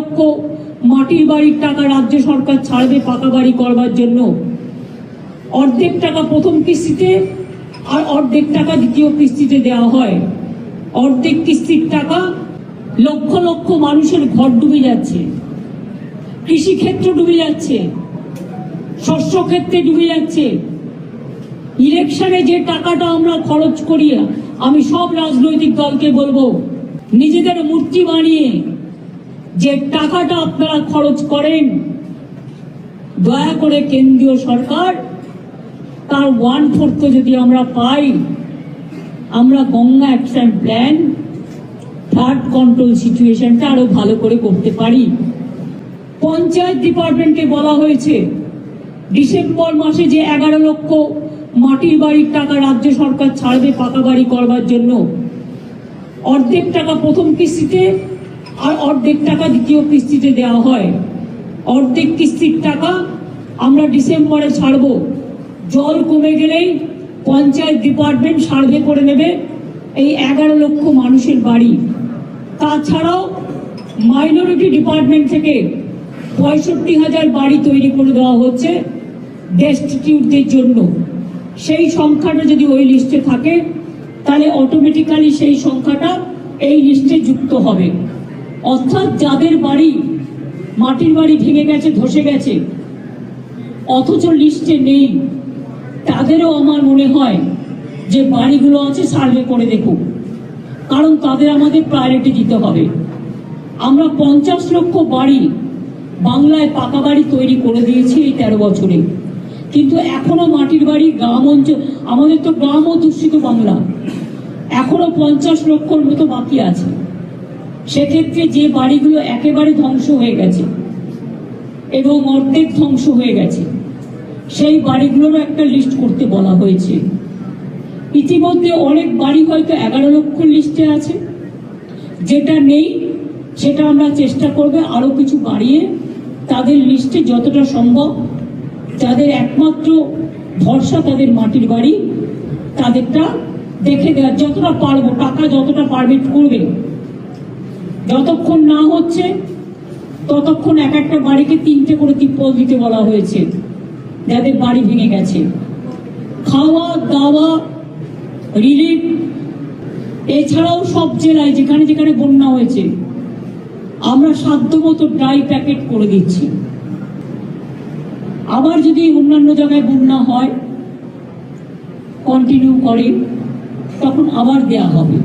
লক্ষ মাটির বাড়ির টাকা রাজ্য সরকার ছাড়বে পাকা বাড়ি করবার জন্য। অর্ধেক টাকা প্রথম কিস্তিতে আর অর্ধেক টাকা দ্বিতীয় কিস্তিতে দেওয়া হয়। অর্ধেক কিস্তির টাকা লক্ষ লক্ষ মানুষের ঘর ডুবে যাচ্ছে। কৃষিক্ষেত্র ডুবে যাচ্ছে। শস্য ক্ষেত্রে ডুবে যাচ্ছে। ইলেকশনে যে টাকাটা আমরা খরচ করি, আমি সব রাজনৈতিক দলকে বলব, নিজেদের মূর্তি বানিয়ে যে টাকাটা আপনারা খরচ করেন, দয়া করে কেন্দ্রীয় সরকার, তার ওয়ান ফোর্থ যদি আমরা পাই, আমরা Ganga action plan flood control সিচুয়েশনটা আরও ভালো করে করতে পারি। পঞ্চায়েত ডিপার্টমেন্টকে বলা হয়েছে, ডিসেম্বর মাসে যে এগারো লক্ষ মাটির বাড়ির টাকা রাজ্য সরকার ছাড়বে পাকা বাড়ি করবার জন্য, অর্ধেক টাকা প্রথম কিস্তিতে আর অর্ধেক টাকা দ্বিতীয় কিস্তিতে দেওয়া হয়। অর্ধেক কিস্তির টাকা আমরা ডিসেম্বরে ছাড়বো। জল কমে গেলেই পঞ্চায়েত ডিপার্টমেন্ট সার্ভে করে নেবে এই এগারো লক্ষ মানুষের বাড়ি। তাছাড়াও মাইনরিটি ডিপার্টমেন্ট থেকে পঁয়ষট্টি হাজার বাড়ি তৈরি করে দেওয়া হচ্ছে ডেস্টিটিউটদের জন্য। সেই সংখ্যাটা যদি ওই লিস্টে থাকে, তাহলে অটোমেটিক্যালি সেই সংখ্যাটা এই লিস্টে যুক্ত হবে। অর্থাৎ যাদের বাড়ি মাটির বাড়ি ভেঙে গেছে, ধসে গেছে, অথচ লিস্টে নেই, তাদেরও আমার মনে হয় যে বাড়িগুলো আছে সার্ভে করে দেখুক কারণ তাদের আমাদের প্রায়োরিটি দিতে হবে। আমরা পঞ্চাশ লক্ষ বাড়ি বাংলায় পাকা বাড়ি তৈরি করে দিয়েছি এই তেরো বছরে। কিন্তু এখনও মাটির বাড়ি গ্রাম অঞ্চল, আমাদের তো গ্রাম ও দূষিত বাংলা। এখনও পঞ্চাশ লক্ষর মতো বাকি আছে। সেক্ষেত্রে যে বাড়িগুলো একেবারে ধ্বংস হয়ে গেছে এবং অর্ধেক ধ্বংস হয়ে গেছে, সেই বাড়িগুলোরও একটা লিস্ট করতে বলা হয়েছে। ইতিমধ্যে অনেক বাড়ি হয়তো এগারো লক্ষ লিস্টে আছে। যেটা নেই, সেটা আমরা চেষ্টা করবে আরও কিছু বাড়িয়ে তাদের লিস্টে যতটা সম্ভব যাদের একমাত্র ভরসা তাদের মাটির বাড়ি, তাদেরটা দেখে দেওয়ার, যতটা পারব, টাকা যতটা পারমিট করবে যতক্ষণ না হচ্ছে, ততক্ষণ এক একটা বাড়িকে তিনটে করে তিপ্পল দিতে বলা হয়েছে, যাদের বাড়ি ভেঙে গেছে। খাওয়া, দাওয়া রিলিফ এছাড়াও সব জেলায় যেখানে যেখানে বন্যা হয়েছে, আমরা সাধ্যমতো ড্রাই প্যাকেট করে দিচ্ছি। আবার যদি অন্যান্য জায়গায় বন্যা হয় কন্টিনিউ করে, তখন আবার দেয়া হবে।